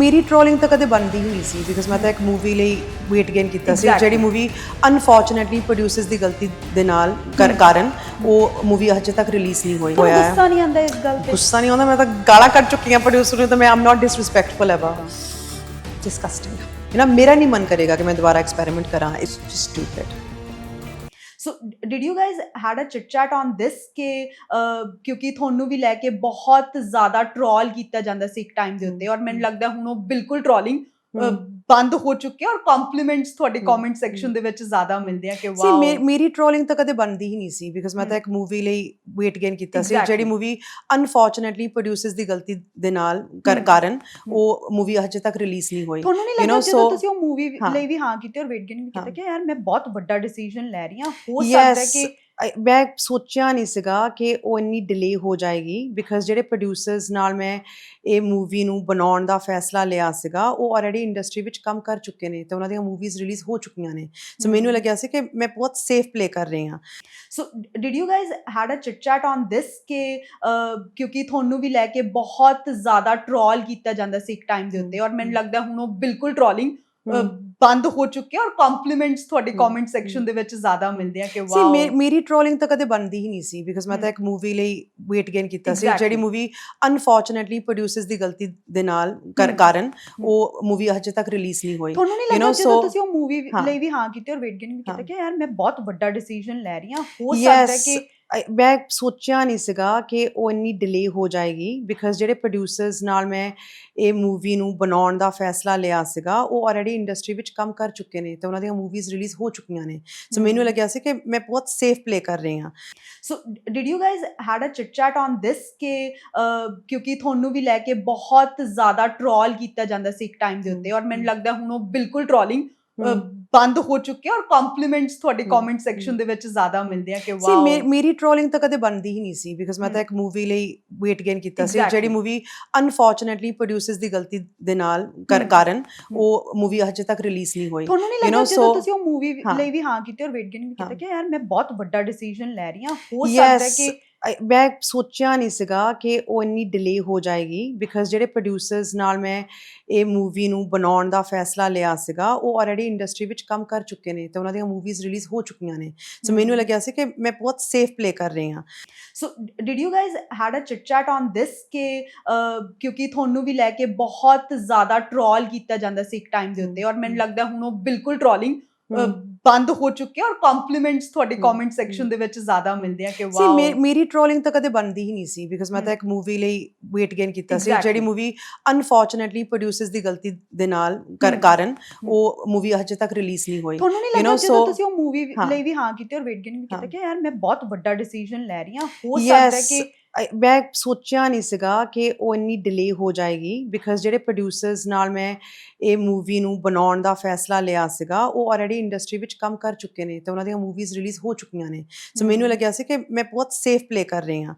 ਮੇਰੀ ਟ੍ਰੋਲਿੰਗ ਤਾਂ ਕਦੇ ਬਣਦੀ ਹੀ ਨਹੀਂ ਸੀ ਬਿਕਾਜ਼ ਮੈਂ ਤਾਂ ਇੱਕ ਮੂਵੀ ਲਈ weight gain ਕੀਤਾ ਸੀ Exactly. ਜਿਹੜੀ ਮੂਵੀ ਅਨਫੋਰਚੂਨੇਟਲੀ ਪ੍ਰੋਡਿਊਸਰਸ ਦੀ ਗਲਤੀ ਦੇ ਨਾਲ ਕਰ- ਕਾਰਨ ਉਹ ਮੂਵੀ ਹਜੇ ਤੱਕ ਰਿਲੀਜ਼ ਨਹੀਂ ਹੋਈ ਤੁਹਾਨੂੰ ਹੋਇਆ। ਹੈ ਗੁੱਸਾ ਨਹੀਂ ਆਉਂਦਾ ਇਸ ਗੱਲ ਤੇ? ਗੁੱਸਾ ਨਹੀਂ ਆਉਂਦਾ ਮੈਂ ਤਾਂ ਗਾਲਾਂ ਕੱਢ ਚੁੱਕੀ ਹਾਂ ਪ੍ਰੋਡਿਊਸਰ ਨੂੰ ਤਾਂ ਮੈਂ ਆਮ ਨਾਟ ਡਿਸਰਿਸਪੈਕਟਫੁਲ ਐਵਰ ਡਿਸਕਸਟਿੰਗ ਯੂ ਨਾ ਮੇਰਾ ਨਹੀਂ ਮਨ ਕਰੇਗਾ ਕਿ ਮੈਂ ਦੁਬਾਰਾ ਐਕਸਪੈਰੀਮੈਂਟ ਕਰਾਂ it's stupid so did you guys had a chit chat on this ਕਿ ਕਿਉਂਕਿ ਤੁਹਾਨੂੰ ਵੀ ਲੈ ਕੇ ਬਹੁਤ ਜ਼ਿਆਦਾ ਟ੍ਰੋਲ ਕੀਤਾ ਜਾਂਦਾ ਸੀ ਇੱਕ ਟਾਈਮ ਦੇ ਉੱਤੇ ਔਰ ਮੈਨੂੰ ਲੱਗਦਾ ਹੁਣ ਉਹ ਬਿਲਕੁਲ ਟ੍ਰੋਲਿੰਗ ਬੰਦ ਹੋ ਚੁੱਕੀ ਔਰ ਕੰਪਲੀਮੈਂਟਸ ਤੁਹਾਡੇ ਕਮੈਂਟ ਸੈਕਸ਼ਨ ਦੇ ਵਿੱਚ ਜ਼ਿਆਦਾ ਮਿਲਦੇ ਆ ਕਿ ਸੀ ਵਾਓ ਮੇ- ਮੇਰੀ ਟ੍ਰੋਲਿੰਗ ਤਾਂ ਕਦੇ ਬਣਦੀ ਹੀ ਨਹੀਂ ਸੀ ਬਿਕਾਜ਼ ਮੈਂ ਤਾਂ ਇੱਕ ਮੂਵੀ ਲਈ weight gain ਕੀਤਾ ਸੀ. ਜਿਹੜੀ ਮੂਵੀ ਅਨਫੋਰਚੂਨੇਟਲੀ ਪ੍ਰੋਡਿਊਸਰਸ ਦੀ ਗਲਤੀ ਦੇ ਨਾਲ ਕਾਰਨ ਉਹ ਮੂਵੀ ਹਜੇ ਤੱਕ ਰਿਲੀਜ਼ ਨਹੀਂ ਹੋਈ। ਤੁਹਾਨੂੰ ਨਹੀਂ ਲੱਗਦਾ ਜਦੋਂ ਤੁਸੀਂ ਉਹ ਮੂਵੀ। ਲਈ ਵੀ ਹਾਂ ਕੀਤੀ ਔਰ ਵੇਟ ਗੇਨ ਵੀ ਕੀਤਾ। ਕਿ ਯਾਰ ਮੈਂ ਬਹੁਤ ਵੱਡਾ ਡਿਸੀਜਨ ਲੈ ਰਹੀ ਹਾਂ ਹੋ ਸਕਦਾ ਹੈ ਯੈਸ ਮੈਂ ਸੋਚਿਆ ਨਹੀਂ ਸੀਗਾ ਕਿ ਉਹ ਇੰਨੀ ਡਿਲੇ ਹੋ ਜਾਏਗੀ ਬਿਕਾਜ਼ ਜਿਹੜੇ ਪ੍ਰੋਡਿਊਸਰਸ ਨਾਲ ਮੈਂ ਇਹ ਮੂਵੀ ਨੂੰ ਬਣਾਉਣ ਦਾ ਫੈਸਲਾ ਲਿਆ ਸੀਗਾ ਉਹ ਆਲਰੇਡੀ ਇੰਡਸਟਰੀ ਵਿੱਚ ਕੰਮ ਕਰ ਚੁੱਕੇ ਨੇ ਤੇ ਉਹਨਾਂ ਦੀਆਂ ਮੂਵੀਜ਼ ਰਿਲੀਜ਼ ਹੋ ਚੁੱਕੀਆਂ ਨੇ। ਸੋ ਮੈਨੂੰ। ਲੱਗਿਆ ਸੀ ਕਿ ਮੈਂ ਬਹੁਤ ਸੇਫ ਪਲੇ ਕਰ ਰਹੀ ਹਾਂ। So did you guys had a chit chat on this ਕਿ ਅਹ, ਕਿਉਂਕਿ ਤੁਹਾਨੂੰ ਵੀ ਲੈ ਕੇ ਬਹੁਤ ਜ਼ਿਆਦਾ ਟ੍ਰੋਲ ਕੀਤਾ ਜਾਂਦਾ ਸੀ ਇੱਕ ਟਾਈਮ ਦੇ ਉੱਤੇ ਔਰ ਮੈਨੂੰ ਲੱਗਦਾ ਹੁਣ ਉਹ ਬਿਲਕੁਲ ਟ੍ਰੋਲਿੰਗ ਬੰਦ ਹੋ ਚੁੱਕੀ ਔਰ ਕੰਪਲੀਮੈਂਟਸ ਤੁਹਾਡੇ ਕਮੈਂਟ ਸੈਕਸ਼ਨ ਦੇ ਵਿੱਚ ਜ਼ਿਆਦਾ ਮਿਲਦੇ ਆ ਕਿ ਸੀ ਵਾਓ ਮੇ- ਮੇਰੀ ਟ੍ਰੋਲਿੰਗ ਤਾਂ ਕਦੇ ਬਣਦੀ ਹੀ ਨਹੀਂ ਸੀ ਬਿਕਾਜ਼ ਮੈਂ ਤਾਂ। ਇੱਕ ਮੂਵੀ ਲਈ weight gain ਕੀਤਾ ਸੀ. ਜਿਹੜੀ ਮੂਵੀ ਅਨਫੋਰਚੂਨੇਟਲੀ ਪ੍ਰੋਡਿਊਸਰਸ ਦੀ ਗਲਤੀ ਦੇ ਨਾਲ। ਕਾਰਨ ਉਹ ਮੂਵੀ ਹਜੇ ਤੱਕ ਰਿਲੀਜ਼ ਨਹੀਂ ਹੋਈ ਤੁਹਾਨੂੰ ਨਹੀਂ know, ਜਦੋਂ ਤੁਸੀਂ ਉਹ ਮੂਵੀ। ਲਈ ਵੀ ਹਾਂ ਕੀਤੀ ਔਰ ਵੇਟ ਗੇਨ ਵੀ ਕੀਤਾ। ਕਿ ਯਾਰ ਮੈਂ ਬਹੁਤ ਵੱਡਾ ਡਿਸੀਜਨ ਲੈ ਰਹੀ ਹਾਂ ਹੋ ਸਕਦਾ ਹੈ ਯੈਸ ਮੈਂ ਸੋਚਿਆ ਨਹੀਂ ਸੀਗਾ ਕਿ ਉਹ ਇੰਨੀ ਡਿਲੇ ਹੋ ਜਾਏਗੀ ਬਿਕਾਜ਼ ਜਿਹੜੇ ਪ੍ਰੋਡਿਊਸਰਸ ਨਾਲ ਮੈਂ ਇਹ ਮੂਵੀ ਨੂੰ ਬਣਾਉਣ ਦਾ ਫੈਸਲਾ ਲਿਆ ਸੀਗਾ ਉਹ ਆਲਰੇਡੀ ਇੰਡਸਟਰੀ ਵਿੱਚ ਕੰਮ ਕਰ ਚੁੱਕੇ ਨੇ ਤੇ ਉਹਨਾਂ ਦੀਆਂ ਮੂਵੀਜ਼ ਰਿਲੀਜ਼ ਹੋ ਚੁੱਕੀਆਂ ਨੇ ਸੋ ਮੈਨੂੰ। ਲੱਗਿਆ ਸੀ ਕਿ ਮੈਂ ਬਹੁਤ ਸੇਫ ਪਲੇ ਕਰ ਰਹੀ ਹਾਂ so did you guys had a chit chat on this ਕਿ ਅਹ, ਕਿਉਂਕਿ ਤੁਹਾਨੂੰ ਵੀ ਲੈ ਕੇ ਬਹੁਤ ਜ਼ਿਆਦਾ ਟ੍ਰੋਲ ਕੀਤਾ ਜਾਂਦਾ ਸੀ ਇੱਕ ਟਾਈਮ ਦੇ ਉੱਤੇ ਔਰ ਮੈਨੂੰ। ਲੱਗਦਾ ਹੁਣ ਉਹ ਬਿਲਕੁਲ ਟ੍ਰੋਲਿੰਗ। ਬੰਦ ਹੋ ਚੁੱਕੀ ਔਰ ਕੰਪਲੀਮੈਂਟਸ ਤੁਹਾਡੇ ਕਮੈਂਟ ਸੈਕਸ਼ਨ। ਦੇ ਵਿੱਚ ਜ਼ਿਆਦਾ ਮਿਲਦੇ ਆ ਕਿ ਸੀ ਵਾਓ ਮੇ- ਮੇਰੀ ਟ੍ਰੋਲਿੰਗ ਤਾਂ ਕਦੇ ਬਣਦੀ ਹੀ ਨਹੀਂ ਸੀ ਬਿਕਾਜ਼ ਮੈਂ ਤਾਂ। ਇੱਕ ਮੂਵੀ ਲਈ weight gain ਕੀਤਾ ਸੀ. ਜਿਹੜੀ ਮੂਵੀ ਅਨਫੋਰਚੂਨੇਟਲੀ ਪ੍ਰੋਡਿਊਸਰਸ ਦੀ ਗਲਤੀ ਦੇ ਨਾਲ। ਕਾਰਨ ਉਹ ਮੂਵੀ ਹਜੇ ਤੱਕ ਰਿਲੀਜ਼ ਨਹੀਂ ਹੋਈ ਤੁਹਾਨੂੰ ਨਹੀਂ know, ਜਦੋਂ ਤੁਸੀਂ ਉਹ ਮੂਵੀ। ਲਈ ਵੀ ਹਾਂ ਕੀਤੀ ਔਰ ਵੇਟ ਗੇਨ ਵੀ ਕੀਤਾ। ਕਿ ਯਾਰ ਮੈਂ ਬਹੁਤ ਵੱਡਾ ਡਿਸੀਜਨ ਲੈ ਰਹੀ ਹਾਂ ਹੋ ਸਕਦਾ ਹੈ ਯੈਸ ਮੈਂ ਸੋਚਿਆ ਨਹੀਂ ਸੀਗਾ ਕਿ ਉਹ ਇੰਨੀ ਡਿਲੇ ਹੋ ਜਾਏਗੀ ਬਿਕਾਜ਼ ਜਿਹੜੇ ਪ੍ਰੋਡਿਊਸਰਸ ਨਾਲ ਮੈਂ ਇਹ ਮੂਵੀ ਨੂੰ ਬਣਾਉਣ ਦਾ ਫੈਸਲਾ ਲਿਆ ਸੀਗਾ ਉਹ ਆਲਰੇਡੀ ਇੰਡਸਟਰੀ ਵਿੱਚ ਕੰਮ ਕਰ ਚੁੱਕੇ ਨੇ ਤੇ ਉਹਨਾਂ ਦੀਆਂ ਮੂਵੀਜ਼ ਰਿਲੀਜ਼ ਹੋ ਚੁੱਕੀਆਂ ਨੇ ਸੋ ਮੈਨੂੰ। ਲੱਗਿਆ ਸੀ ਕਿ ਮੈਂ ਬਹੁਤ ਸੇਫ ਪਲੇ ਕਰ ਰਹੀ ਹਾਂ so did you guys had a chit chat on this ਕਿ ਅਹ, ਕਿਉਂਕਿ ਤੁਹਾਨੂੰ ਵੀ ਲੈ ਕੇ ਬਹੁਤ ਜ਼ਿਆਦਾ ਟ੍ਰੋਲ ਕੀਤਾ ਜਾਂਦਾ ਸੀ ਇੱਕ ਟਾਈਮ ਦੇ ਉੱਤੇ ਔਰ ਮੈਨੂੰ। ਲੱਗਦਾ ਹੁਣ ਉਹ ਬਿਲਕੁਲ ਟ੍ਰੋਲਿੰਗ। ਬੰਦ ਹੋ ਚੁੱਕੀ ਔਰ ਕੰਪਲੀਮੈਂਟਸ ਤੁਹਾਡੇ ਕਮੈਂਟ ਸੈਕਸ਼ਨ। ਦੇ ਵਿੱਚ ਜ਼ਿਆਦਾ ਮਿਲਦੇ ਆ ਕਿ ਸੀ ਵਾਓ ਮੇ- ਮੇਰੀ ਟ੍ਰੋਲਿੰਗ ਤਾਂ ਕਦੇ ਬਣਦੀ ਹੀ ਨਹੀਂ ਸੀ ਬਿਕਾਜ਼ ਮੈਂ ਤਾਂ। ਇੱਕ ਮੂਵੀ ਲਈ weight gain ਕੀਤਾ ਸੀ. ਜਿਹੜੀ ਮੂਵੀ ਅਨਫੋਰਚੂਨੇਟਲੀ ਪ੍ਰੋਡਿਊਸਰਸ ਦੀ ਗਲਤੀ ਦੇ ਨਾਲ। ਕਾਰਨ ਉਹ ਮੂਵੀ ਹਜੇ ਤੱਕ ਰਿਲੀਜ਼ ਨਹੀਂ ਹੋਈ ਤੁਹਾਨੂੰ ਨਹੀਂ ਲੱਗਦਾ ਜਦੋਂ ਤੁਸੀਂ ਉਹ ਮੂਵੀ। ਲਈ ਵੀ ਹਾਂ ਕੀਤੀ ਔਰ ਵੇਟ ਗੇਨ ਵੀ ਕੀਤਾ। ਕਿ ਯਾਰ ਮੈਂ ਬਹੁਤ ਵੱਡਾ ਡਿਸੀਜਨ ਲੈ ਰਹੀ ਹਾਂ ਹੋ ਸਕਦਾ ਹੈ ਯੈਸ ਮੈਂ ਸੋਚਿਆ ਨਹੀਂ ਸੀਗਾ ਕਿ ਉਹ ਇੰਨੀ ਡਿਲੇ ਹੋ ਜਾਏਗੀ ਬਿਕਾਜ਼ ਜਿਹੜੇ ਪ੍ਰੋਡਿਊਸਰਸ ਨਾਲ ਮੈਂ ਇਹ ਮੂਵੀ ਨੂੰ ਬਣਾਉਣ ਦਾ ਫੈਸਲਾ ਲਿਆ ਸੀਗਾ ਉਹ ਆਲਰੇਡੀ ਇੰਡਸਟਰੀ ਵਿੱਚ ਕੰਮ ਕਰ ਚੁੱਕੇ ਨੇ ਤੇ ਉਹਨਾਂ ਦੀਆਂ ਮੂਵੀਜ਼ ਰਿਲੀਜ਼ ਹੋ ਚੁੱਕੀਆਂ ਨੇ ਸੋ ਮੈਨੂੰ। ਲੱਗਿਆ ਸੀ ਕਿ ਮੈਂ ਬਹੁਤ ਸੇਫ ਪਲੇ ਕਰ ਰਹੀ ਹਾਂ